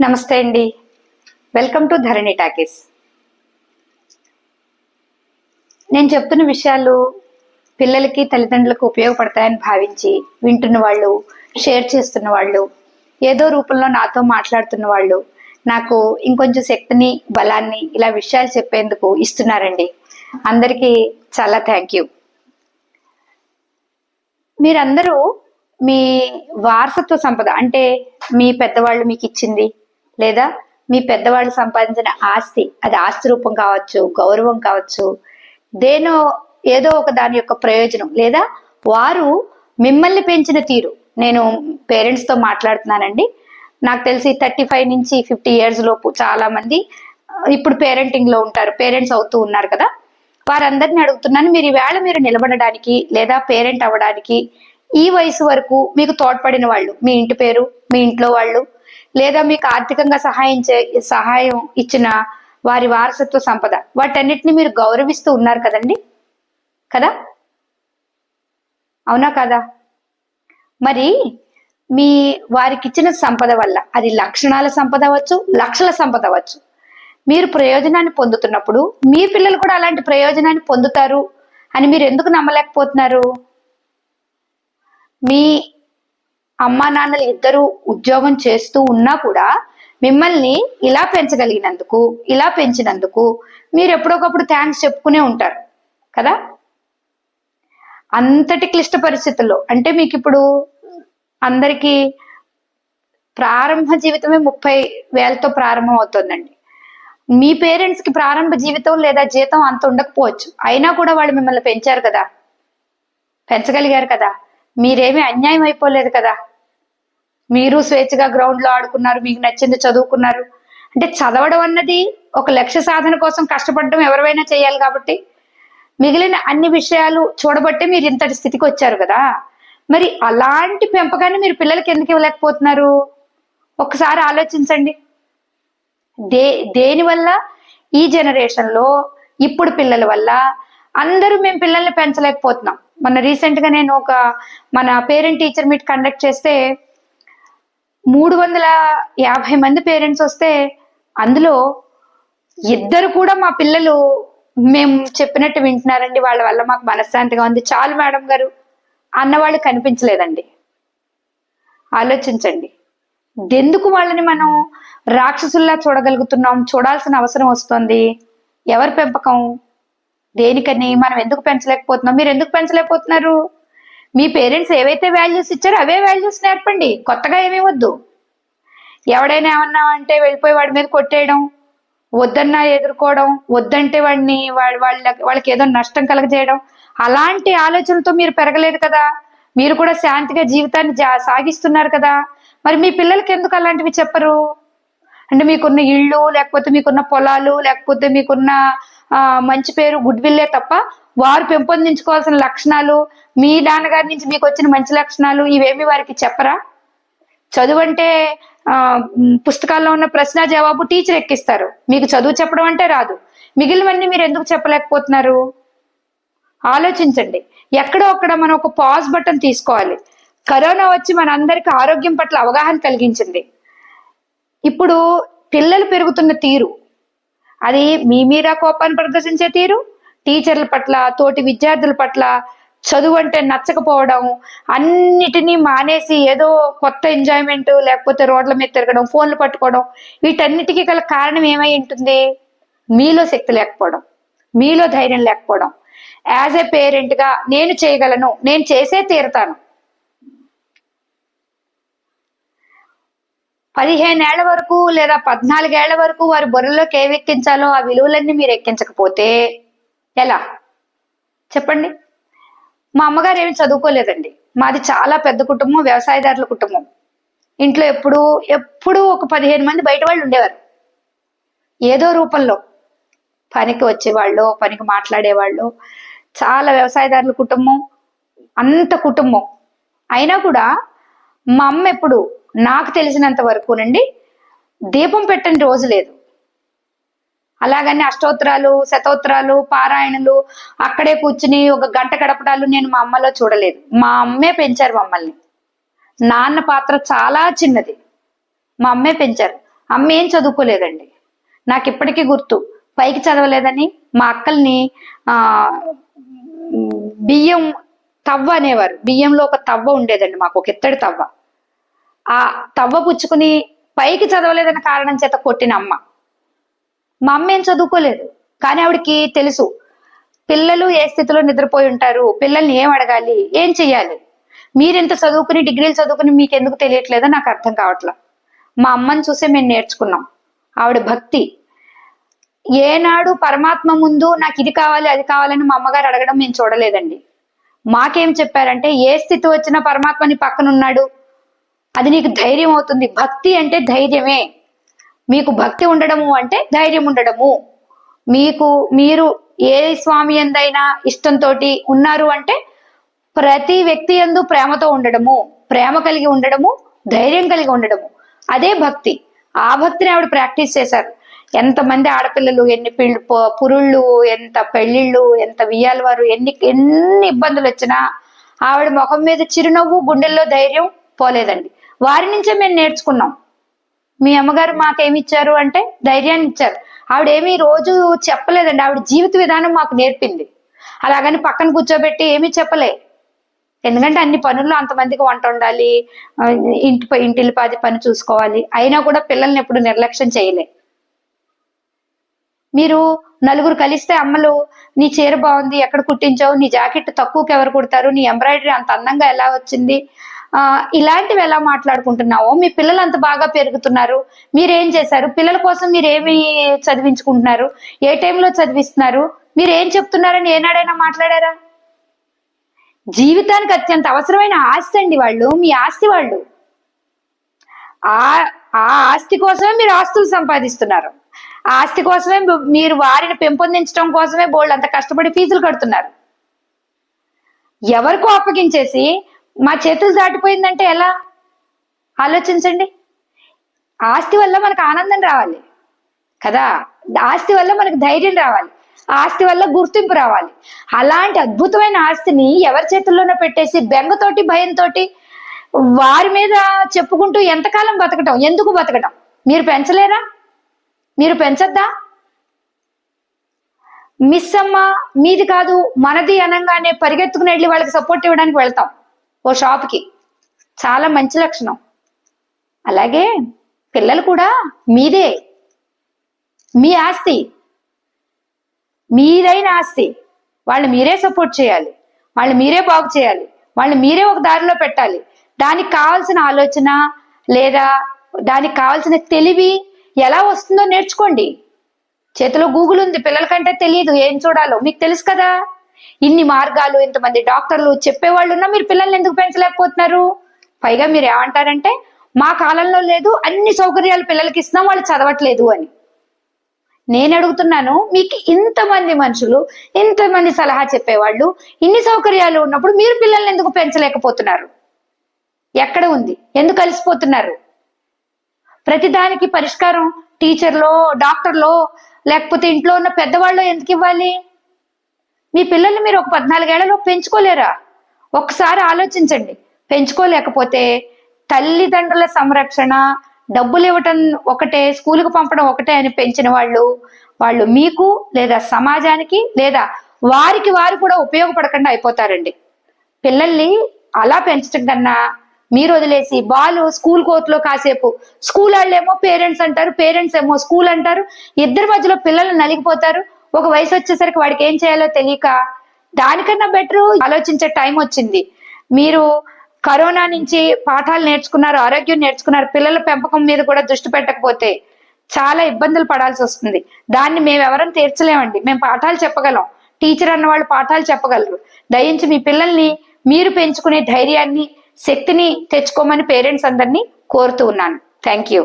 నమస్తే అండి. Welcome to Dharani talkies నేను చెప్తున్న విషయాలు పిల్లలకి తల్లిదండ్రులకు ఉపయోగపడతాయని భావించి వింటున్న వాళ్ళు షేర్ చేస్తున్న వాళ్ళు ఏదో రూపంలో నాతో మాట్లాడుతున్న వాళ్ళు నాకు ఇంకొంచెం శక్తిని బలాన్ని ఇలా విషయాలు చెప్పేందుకు ఇస్తున్నారండి. అందరికీ చాలా థ్యాంక్ యూ మీరందరూ మీ వారసత్వ సంపద అంటే మీ పెద్దవాళ్ళు మీకు ఇచ్చింది లేదా మీ పెద్దవాళ్ళు సంపాదించిన ఆస్తి అది ఆస్తి రూపం కావచ్చు గౌరవం కావచ్చు దేనో ఏదో ఒక దాని యొక్క ప్రయోజనం లేదా వారు మిమ్మల్ని పెంచిన తీరు. నేను పేరెంట్స్తో మాట్లాడుతున్నానండి. నాకు తెలిసి థర్టీ ఫైవ్ నుంచి ఫిఫ్టీ ఇయర్స్ లోపు చాలా మంది ఇప్పుడు పేరెంటింగ్లో ఉంటారు పేరెంట్స్ అవుతూ ఉన్నారు కదా. వారందరిని అడుగుతున్నాను మీరు ఈవేళ మీరు నిలబడడానికి లేదా పేరెంట్ అవ్వడానికి ఈ వయసు వరకు మీకు తోడ్పడిన వాళ్ళు మీ ఇంటి పేరు మీ ఇంట్లో వాళ్ళు లేదా మీకు ఆర్థికంగా సహాయం చే సహాయం ఇచ్చిన వారి వారసత్వ సంపద. వాటన్నిటిని మీరు గౌరవిస్తూ ఉన్నారు కదండి? కదా? అవునా కదా? మరి మీ వారికి ఇచ్చిన సంపద వల్ల అది లక్షణాల సంపద అవ్వచ్చు లక్షల సంపద అవ్వచ్చు. మీరు ప్రయోజనాన్ని పొందుతున్నప్పుడు మీ పిల్లలు కూడా అలాంటి ప్రయోజనాన్ని పొందుతారు అని మీరు ఎందుకు నమ్మలేకపోతున్నారు? మీ అమ్మా నాన్నలు ఇద్దరు ఉద్యోగం చేస్తూ ఉన్నా కూడా మిమ్మల్ని ఇలా పెంచగలిగినందుకు ఇలా పెంచినందుకు మీరు ఎప్పుడొకప్పుడు థ్యాంక్స్ చెప్పుకునే ఉంటారు కదా? అంతటి క్లిష్ట పరిస్థితుల్లో అంటే మీకు ఇప్పుడు అందరికీ ప్రారంభ జీవితమే ముప్పై వేలతో ప్రారంభం అవుతుందండి మీ పేరెంట్స్కి ప్రారంభ జీవితం లేదా జీతం అంత ఉండకపోవచ్చు. అయినా కూడా వాళ్ళు మిమ్మల్ని పెంచారు కదా? పెంచగలిగారు కదా? మీరేమీ అన్యాయం అయిపోలేదు కదా? మీరు స్వేచ్ఛగా గ్రౌండ్లో ఆడుకున్నారు మీకు నచ్చింది చదువుకున్నారు. అంటే చదవడం అన్నది ఒక లక్ష్య సాధన కోసం కష్టపడడం ఎవరైనా చేయాలి కాబట్టి మిగిలిన అన్ని విషయాలు చూడబట్టే మీరు ఇంతటి స్థితికి వచ్చారు కదా. మరి అలాంటి పెంపకాన్ని మీరు పిల్లలకి ఎందుకు ఇవ్వలేకపోతున్నారు? ఒకసారి ఆలోచించండి. దే దేనివల్ల ఈ జనరేషన్లో ఇప్పుడు పిల్లల వల్ల అందరూ మేము పిల్లల్ని పెంచలేకపోతున్నాం. మొన్న రీసెంట్గా నేను ఒక మన పేరెంట్ టీచర్ మీట్ కండక్ట్ చేస్తే మూడు వందల యాభై మంది పేరెంట్స్ వస్తే అందులో ఇద్దరు కూడా మా పిల్లలు మేము చెప్పినట్టు వింటున్నారండి. వాళ్ళ వల్ల మాకు మనశ్శాంతిగా ఉంది. చాలు మేడం గారు. అన్నవాళ్ళు కనిపించలేదండి. ఆలోచించండి. ఎందుకు వాళ్ళని మనం రాక్షసుల్లా చూడగలుగుతున్నాం? చూడాల్సిన అవసరం వస్తుంది. ఎవరి పెంపకం? దేనికని? మనం ఎందుకు పెంచలేకపోతున్నాం? మీరు ఎందుకు పెంచలేకపోతున్నారు? మీ పేరెంట్స్ ఏవైతే వాల్యూస్ ఇచ్చారో అవే వాల్యూస్ నేర్పండి. కొత్తగా ఏమీ వద్దు ఎవడైనా ఏమన్నా అంటే వెళ్ళిపోయి వాడి మీద కొట్టేయడం వద్దన్నా ఎదుర్కోవడం వద్దంటే వాడిని వాళ్ళ వాళ్ళ వాళ్ళకి ఏదో నష్టం కలగజేయడం అలాంటి ఆలోచనలతో మీరు పెరగలేదు కదా. మీరు కూడా శాంతిగా జీవితాన్ని జా- సాగిస్తున్నారు కదా. మరి మీ పిల్లలకి ఎందుకు అలాంటివి చెప్పరు? అంటే మీకున్న ఇళ్ళు లేకపోతే మీకున్న పొలాలు లేకపోతే మీకున్న మంచి పేరు గుడ్ విల్లే తప్ప వారు పెంపొందించుకోవాల్సిన లక్షణాలు మీ నాన్నగారి నుంచి మీకు వచ్చిన మంచి లక్షణాలు ఇవేమి వారికి చెప్పరా? చదువు అంటే ఆ, పుస్తకాల్లో ఉన్న ప్రశ్న జవాబు టీచర్ ఎక్కిస్తారు. మీకు చదువు చెప్పడం అంటే రాదు. మిగిలినవన్నీ మీరు ఎందుకు చెప్పలేకపోతున్నారు? ఆలోచించండి. ఎక్కడో అక్కడ మనం ఒక పాజ్ బటన్ తీసుకోవాలి. కరోనా వచ్చి మనందరికీ ఆరోగ్యం పట్ల అవగాహన కలిగించింది. ఇప్పుడు పిల్లలు పెరుగుతున్న తీరు. అది మీ మీరా కోపాన్ని ప్రదర్శించే తీరు? టీచర్ల పట్ల తోటి విద్యార్థుల పట్ల చదువు అంటే నచ్చకపోవడం అన్నిటినీ మానేసి ఏదో కొత్త ఎంజాయ్మెంట్ లేకపోతే రోడ్ల మీద తిరగడం ఫోన్లు పట్టుకోవడం వీటన్నిటికీ గల కారణం ఏమై ఉంటుంది? మీలో శక్తి లేకపోవడం మీలో ధైర్యం లేకపోవడం. యాజ్ ఏ పేరెంట్గా నేను చేయగలను నేను చేసే తీరుతాను. పదిహేనేళ్ళ వరకు లేదా పద్నాలుగేళ్ళ వరకు వారి బుర్రలోకి ఏవి ఎక్కించాలో ఆ విలువలన్నీ మీరు ఎక్కించకపోతే ఎలా? చెప్పండి. మా అమ్మగారు ఏమి చదువుకోలేదండి. మాది చాలా పెద్ద కుటుంబం వ్యవసాయదారుల కుటుంబం. ఇంట్లో ఎప్పుడు ఎప్పుడూ ఒక పదిహేను మంది బయట వాళ్ళు ఉండేవారు. ఏదో రూపంలో. పనికి వచ్చేవాళ్ళు పనికి మాట్లాడేవాళ్ళు. చాలా వ్యవసాయదారుల కుటుంబం అంత కుటుంబం. అయినా కూడా మా అమ్మ ఎప్పుడు నాకు తెలిసినంత వరకు నుండి దీపం పెట్టని రోజు లేదు. అలాగని అష్టోత్తరాలు శతోత్తరాలు పారాయణలు అక్కడే కూర్చుని ఒక గంట గడపడాలు నేను మా అమ్మలో చూడలేదు. మా అమ్మే పెంచారు మమ్మల్ని. నాన్న పాత్ర చాలా చిన్నది. మా అమ్మే పెంచారు. అమ్మ ఏం చదువుకోలేదండి. నాకు ఇప్పటికీ గుర్తు. పైకి చదవలేదని మా అక్కల్ని ఆ బియ్యం తవ్వ అనేవారు. బియ్యంలో ఒక తవ్వ ఉండేదండి మాకు ఒక ఇత్తడి తవ్వ. ఆ తవ్వ పుచ్చుకుని పైకి చదవలేదన్న కారణం చేత కొట్టిన అమ్మ. మా అమ్మ ఏం చదువుకోలేదు. కానీ ఆవిడకి తెలుసు. పిల్లలు ఏ స్థితిలో నిద్రపోయి ఉంటారు? పిల్లల్ని ఏం అడగాలి? ఏం చెయ్యాలి? మీరెంత చదువుకుని డిగ్రీలు చదువుకుని మీకు ఎందుకు తెలియట్లేదో నాకు అర్థం కావట్లా. మా అమ్మని చూసే మేము నేర్చుకున్నాం. ఆవిడ భక్తి. ఏనాడు పరమాత్మ ముందు నాకు ఇది కావాలి అది కావాలని మా అమ్మగారు అడగడం మేము చూడలేదండి. మాకేం చెప్పారంటే ఏ స్థితి వచ్చినా పరమాత్మని పక్కన ఉన్నాడు అది నీకు ధైర్యం అవుతుంది. భక్తి అంటే ధైర్యమే. మీకు భక్తి ఉండడము అంటే ధైర్యం ఉండడము. మీకు మీరు ఏ స్వామి ఎందైనా ఇష్టంతో ఉన్నారు అంటే ప్రతి వ్యక్తి ఎందు ప్రేమతో ఉండడము. ప్రేమ కలిగి ఉండడము ధైర్యం కలిగి ఉండడము. అదే భక్తి. ఆ భక్తిని ఆవిడ ప్రాక్టీస్ చేశారు. ఎంతమంది ఆడపిల్లలు ఎన్ని పిల్లు పురుళ్ళు ఎంత పెళ్ళిళ్ళు ఎంత వియ్యాలవారు ఎన్ని ఎన్ని ఇబ్బందులు వచ్చినా ఆవిడ ముఖం మీద చిరునవ్వు గుండెల్లో ధైర్యం పోలేదండి. వారి నుంచే మేము నేర్చుకున్నాం. మీ అమ్మగారు మాకేమి ఇచ్చారు అంటే ధైర్యాన్ని ఇచ్చారు ఆవిడ ఏమీ రోజు చెప్పలేదండి. ఆవిడ జీవిత విధానం మాకు నేర్పింది. అలాగని పక్కన కూర్చోబెట్టి ఏమీ చెప్పలే. ఎందుకంటే అన్ని పనుల్లో అంతమందికి వంట ఉండాలి ఇంటి ప- ఇంటిల్లి పాది పని చూసుకోవాలి. అయినా కూడా పిల్లల్ని ఎప్పుడు నిర్లక్ష్యం చేయలే. మీరు నలుగురు కలిస్తే అమ్మలు నీ చీర బాగుంది ఎక్కడ కుట్టించావు నీ జాకెట్ తక్కువకి ఎవరు కుడతారు నీ ఎంబ్రాయిడరీ అంత అందంగా ఎలా వచ్చింది ఆ ఇలాంటివి ఎలా మాట్లాడుకుంటున్నావో? మీ పిల్లలు అంత బాగా పెరుగుతున్నారు. మీరేం చేశారు? పిల్లల కోసం మీరు ఏమి చదివించుకుంటున్నారు? ఏ టైంలో చదివిస్తున్నారు? మీరు ఏం చెప్తున్నారని ఏనాడైనా మాట్లాడారా? జీవితానికి అత్యంత అవసరమైన ఆస్తి అండి వాళ్ళు మీ ఆస్తి వాళ్ళు. ఆ ఆ ఆస్తి కోసమే మీరు ఆస్తులు సంపాదిస్తున్నారు. ఆ ఆస్తి కోసమే మీరు వారిని పెంపొందించడం కోసమే బోల్డ్ అంత కష్టపడి ఫీజులు కడుతున్నారు. ఎవరికో అప్పగించేసి మా చేతులు దాటిపోయిందంటే ఎలా? ఆలోచించండి. ఆస్తి వల్ల మనకు ఆనందం రావాలి. కదా? ఆస్తి వల్ల మనకు ధైర్యం రావాలి. ఆస్తి వల్ల గుర్తింపు రావాలి. అలాంటి అద్భుతమైన ఆస్తిని ఎవరి చేతుల్లోనో పెట్టేసి బెంగతోటి భయంతో వారి మీద చెప్పుకుంటూ ఎంతకాలం బతకటం? ఎందుకు బతకటం? మీరు పెంచలేరా? మీరు పెంచద్దా? మిస్ అమ్మ మీది కాదు మనది అనగానే పరిగెత్తుకుని వెళ్ళి వాళ్ళకి సపోర్ట్ ఇవ్వడానికి వెళ్తాం. ఓ షాప్కి. చాలా మంచి లక్షణం. అలాగే పిల్లలు కూడా మీదే. మీ ఆస్తి. మీదైన ఆస్తి. వాళ్ళు మీరే సపోర్ట్ చేయాలి. వాళ్ళు మీరే బాగు చేయాలి. వాళ్ళు మీరే ఒక దారిలో పెట్టాలి. దానికి కావాల్సిన ఆలోచన లేదా దానికి కావాల్సిన తెలివి ఎలా వస్తుందో నేర్చుకోండి. చేతిలో గూగుల్ ఉంది. పిల్లల కంటే తెలియదు. ఏం చూడాలో. మీకు తెలుసు కదా? ఇన్ని మార్గాలు ఇంతమంది డాక్టర్లు చెప్పేవాళ్ళు ఉన్నా మీరు పిల్లల్ని ఎందుకు పెంచలేకపోతున్నారు? పైగా మీరు ఏమంటారంటే మా కాలంలో లేదు అన్ని సౌకర్యాలు పిల్లలకి ఇస్తున్నాం వాళ్ళు చదవట్లేదు అని. నేను అడుగుతున్నాను మీకు ఇంతమంది మనుషులు ఇంతమంది సలహా చెప్పేవాళ్ళు ఇన్ని సౌకర్యాలు ఉన్నప్పుడు మీరు పిల్లల్ని ఎందుకు పెంచలేకపోతున్నారు? ఎక్కడ ఉంది? ఎందుకు కలిసిపోతున్నారు ప్రతిదానికి పరిష్కారం టీచర్లో డాక్టర్లో లేకపోతే ఇంట్లో ఉన్న పెద్దవాళ్ళు ఎందుకు ఇవ్వాలి? మీ పిల్లల్ని మీరు ఒక పద్నాలుగేళ్ళలో పెంచుకోలేరా? ఒకసారి ఆలోచించండి. పెంచుకోలేకపోతే తల్లిదండ్రుల సంరక్షణ డబ్బులు ఇవ్వటం ఒకటే స్కూల్కి పంపడం ఒకటే అని పెంచిన వాళ్ళు వాళ్ళు మీకు లేదా సమాజానికి లేదా వారికి వారు కూడా ఉపయోగపడకుండా అయిపోతారండి. పిల్లల్ని అలా పెంచడం కన్నా మీరు వదిలేసి బాలు స్కూల్ కోర్టులో కాసేపు స్కూల్ వాళ్ళేమో పేరెంట్స్ అంటారు పేరెంట్స్ ఏమో స్కూల్ అంటారు ఇద్దరి మధ్యలో పిల్లలు నలిగిపోతారు ఒక వయసు వచ్చేసరికి వాడికి ఏం చేయాలో తెలియక దానికన్నా బెటర్ ఆలోచించే టైం వచ్చింది. మీరు కరోనా నుంచి పాఠాలు నేర్చుకున్నారు ఆరోగ్యం నేర్చుకున్నారు పిల్లల పెంపకం మీద కూడా దృష్టి పెట్టకపోతే చాలా ఇబ్బందులు పడాల్సి వస్తుంది. దాన్ని మేము ఎవరం తీర్చలేమండి. మేము పాఠాలు చెప్పగలం. టీచర్ అన్న వాళ్ళు పాఠాలు చెప్పగలరు. దయించి మీ పిల్లల్ని మీరు పెంచుకునే ధైర్యాన్ని శక్తిని తెచ్చుకోమని పేరెంట్స్ అందరినీ కోరుతూ ఉన్నాను. Thank you.